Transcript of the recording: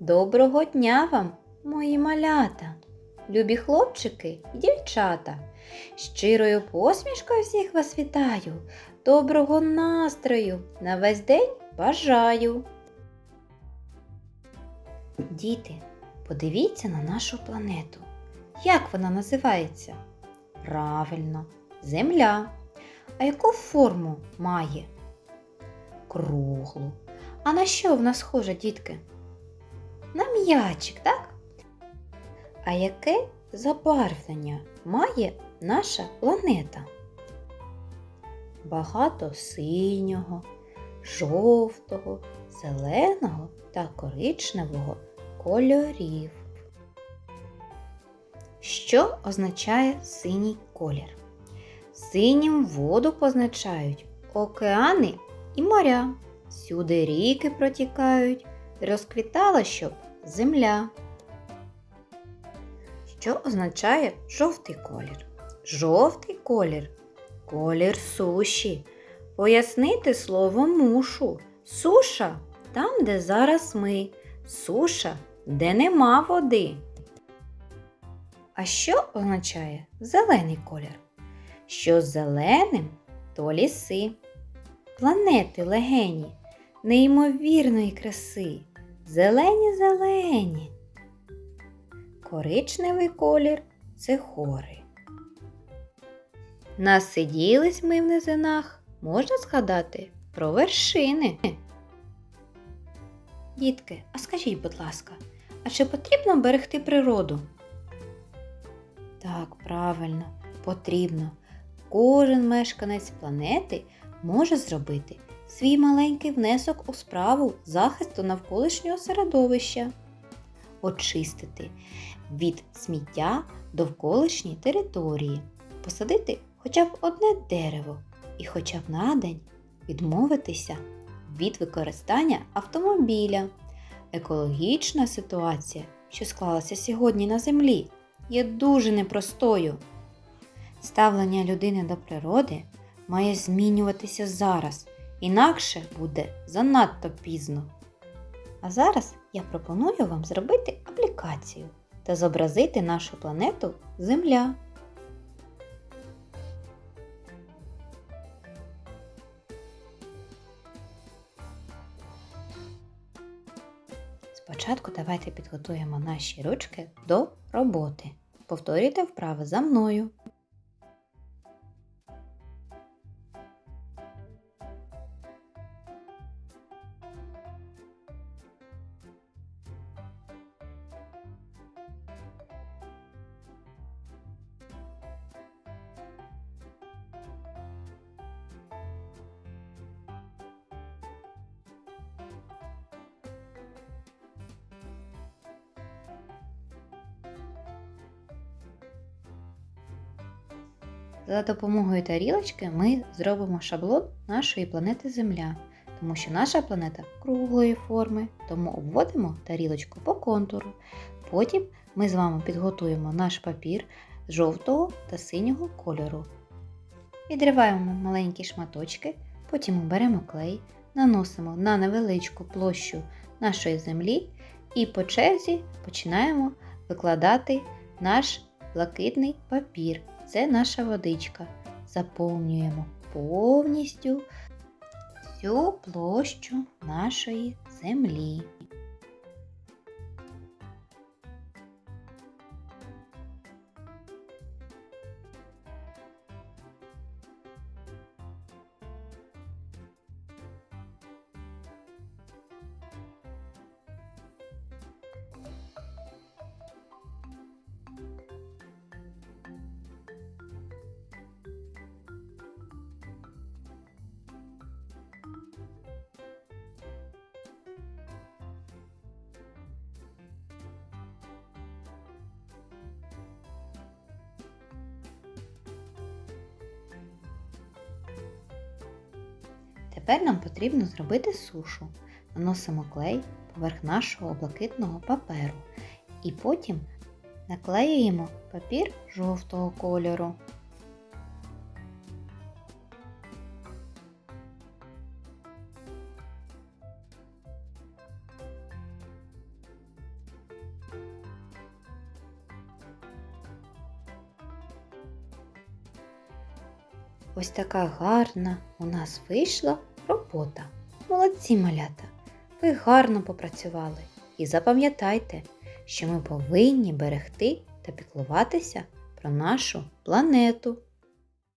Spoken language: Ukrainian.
Доброго дня вам, мої малята, любі хлопчики і дівчата. Щирою посмішкою всіх вас вітаю, доброго настрою на весь день бажаю. Діти, подивіться на нашу планету. Як вона називається? Правильно, Земля. А яку форму має? Круглу. А на що в нас схожа, дітки? На м'ячик, так? А яке забарвлення має наша планета? Багато синього, жовтого, зеленого та коричневого кольорів. Що означає синій колір? Синім воду позначають океани і моря. Сюди ріки протікають, розквітала щоб земля. Що означає жовтий колір? Жовтий колір колір суші. Пояснити слово мушу. Суша там, де зараз ми. Суша, де нема води. А що означає зелений колір? Що зеленим то ліси. Планети легені, неймовірної краси, зелені зелені. Коричневий колір це гори. Насиділись ми в низинах, можна згадати про вершини. Дітки, а скажіть, будь ласка, а чи потрібно берегти природу? Так, правильно, потрібно. Кожен мешканець планети може зробити свій маленький внесок у справу захисту навколишнього середовища, очистити від сміття довколишньої території, посадити хоча б одне дерево і хоча б на день відмовитися від використання автомобіля. Екологічна ситуація, що склалася сьогодні на землі, є дуже непростою. Ставлення людини до природи має змінюватися зараз, інакше буде занадто пізно. А зараз я пропоную вам зробити аплікацію та зобразити нашу планету Земля. Спочатку давайте підготуємо наші ручки до роботи. Повторюйте вправи за мною. За допомогою тарілочки ми зробимо шаблон нашої планети Земля, тому що наша планета круглої форми, тому обводимо тарілочку по контуру. Потім ми з вами підготуємо наш папір жовтого та синього кольору. Відриваємо маленькі шматочки, потім беремо клей, наносимо на невеличку площу нашої землі і по черзі починаємо викладати наш блакитний папір це наша водичка. Заповнюємо повністю всю площу нашої землі. Тепер нам потрібно зробити сушу. Наносимо клей поверх нашого блакитного паперу. І потім наклеюємо папір жовтого кольору. Ось така гарна у нас вийшла робота. Молодці малята! Ви гарно попрацювали і запам'ятайте, що ми повинні берегти та піклуватися про нашу планету.